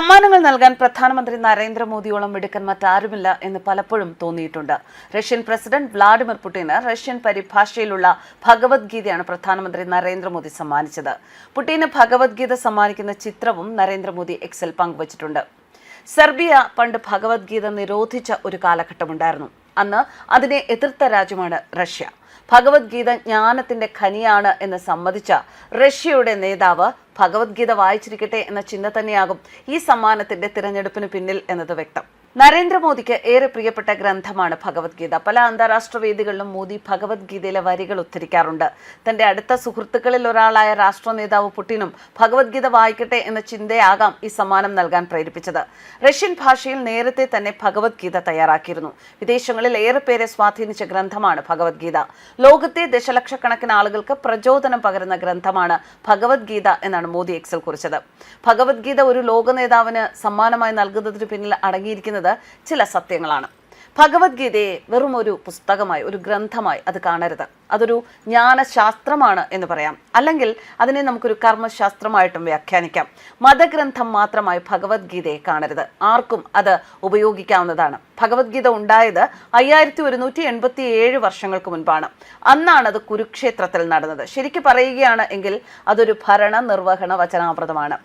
സമ്മാനങ്ങൾ നൽകാൻ പ്രധാനമന്ത്രി നരേന്ദ്രമോദിയോളം മിടുക്കൻ മറ്റാരുമില്ല എന്ന് പലപ്പോഴും തോന്നിയിട്ടുണ്ട്. റഷ്യൻ പ്രസിഡന്റ് വ്ളാഡിമിർ പുടിന് റഷ്യൻ പരിഭാഷയിലുള്ള ഭഗവത്ഗീതയാണ് പ്രധാനമന്ത്രി നരേന്ദ്രമോദി സമ്മാനിച്ചത്. പുടിന് ഭഗവത്ഗീത സമ്മാനിക്കുന്ന ചിത്രവും നരേന്ദ്രമോദി എക്സിൽ പങ്കുവച്ചിട്ടുണ്ട്. സെർബിയ പണ്ട് ഭഗവത്ഗീത നിരോധിച്ച ഒരു കാലഘട്ടമുണ്ടായിരുന്നു. അന്ന് അതിനെ എതിർത്ത രാജ്യമാണ് റഷ്യ. ഭഗവത്ഗീത ജ്ഞാനത്തിന്റെ ഖനിയാണ് എന്ന് സമ്മതിച്ച റഷ്യയുടെ നേതാവ് ഭഗവത്ഗീത വായിച്ചിരിക്കട്ടെ എന്ന ചിന്ത തന്നെയാകും ഈ സമ്മാനത്തിന്റെ തിരഞ്ഞെടുപ്പിന് പിന്നിൽ എന്നത് വ്യക്തം. നരേന്ദ്രമോദിക്ക് ഏറെ പ്രിയപ്പെട്ട ഗ്രന്ഥമാണ് ഭഗവത്ഗീത. പല അന്താരാഷ്ട്ര വേദികളിലും മോദി ഭഗവത്ഗീതയിലെ വരികൾ ഉദ്ധരിക്കാറുണ്ട്. തന്റെ അടുത്ത സുഹൃത്തുക്കളിൽ ഒരാളായ രാഷ്ട്ര നേതാവ് പുടിനും ഭഗവത്ഗീത വായിക്കട്ടെ എന്ന ചിന്തയാകാം ഈ സമ്മാനം നൽകാൻ പ്രേരിപ്പിച്ചത്. റഷ്യൻ ഭാഷയിൽ നേരത്തെ തന്നെ ഭഗവത്ഗീത തയ്യാറാക്കിയിരുന്നു. വിദേശങ്ങളിൽ ഏറെ പേരെ സ്വാധീനിച്ച ഗ്രന്ഥമാണ് ഭഗവത്ഗീത. ലോകത്തെ ദശലക്ഷക്കണക്കിന് ആളുകൾക്ക് പ്രചോദനം പകരുന്ന ഗ്രന്ഥമാണ് ഭഗവത്ഗീത എന്നാണ് മോദി എക്സൽ കുറിച്ചത്. ഭഗവത്ഗീത ഒരു ലോക നേതാവിന് സമ്മാനമായി നൽകുന്നതിന് പിന്നിൽ അടങ്ങിയിരിക്കുന്നത് ചില സത്യങ്ങളാണ്. ഭഗവത്ഗീതയെ വെറും ഒരു പുസ്തകമായി ഒരു ഗ്രന്ഥമായി അത് കാണരുത്. അതൊരു ജ്ഞാനശാസ്ത്രമാണ് എന്ന് പറയാം. അല്ലെങ്കിൽ അതിനെ നമുക്കൊരു കർമ്മശാസ്ത്രമായിട്ടും വ്യാഖ്യാനിക്കാം. മതഗ്രന്ഥം മാത്രമായി ഭഗവത്ഗീതയെ കാണരുത്. ആർക്കും അത് ഉപയോഗിക്കാവുന്നതാണ്. ഭഗവത്ഗീത ഉണ്ടായത് അയ്യായിരത്തി ഒരുന്നൂറ്റി എൺപത്തി ഏഴ് വർഷങ്ങൾക്ക് മുൻപാണ്. അന്നാണ് അത് കുരുക്ഷേത്രത്തിൽ നടന്നത്. ശരിക്കും പറയുകയാണ് എങ്കിൽ അതൊരു ഭരണ നിർവഹണ വചനാമൃതമാണ്.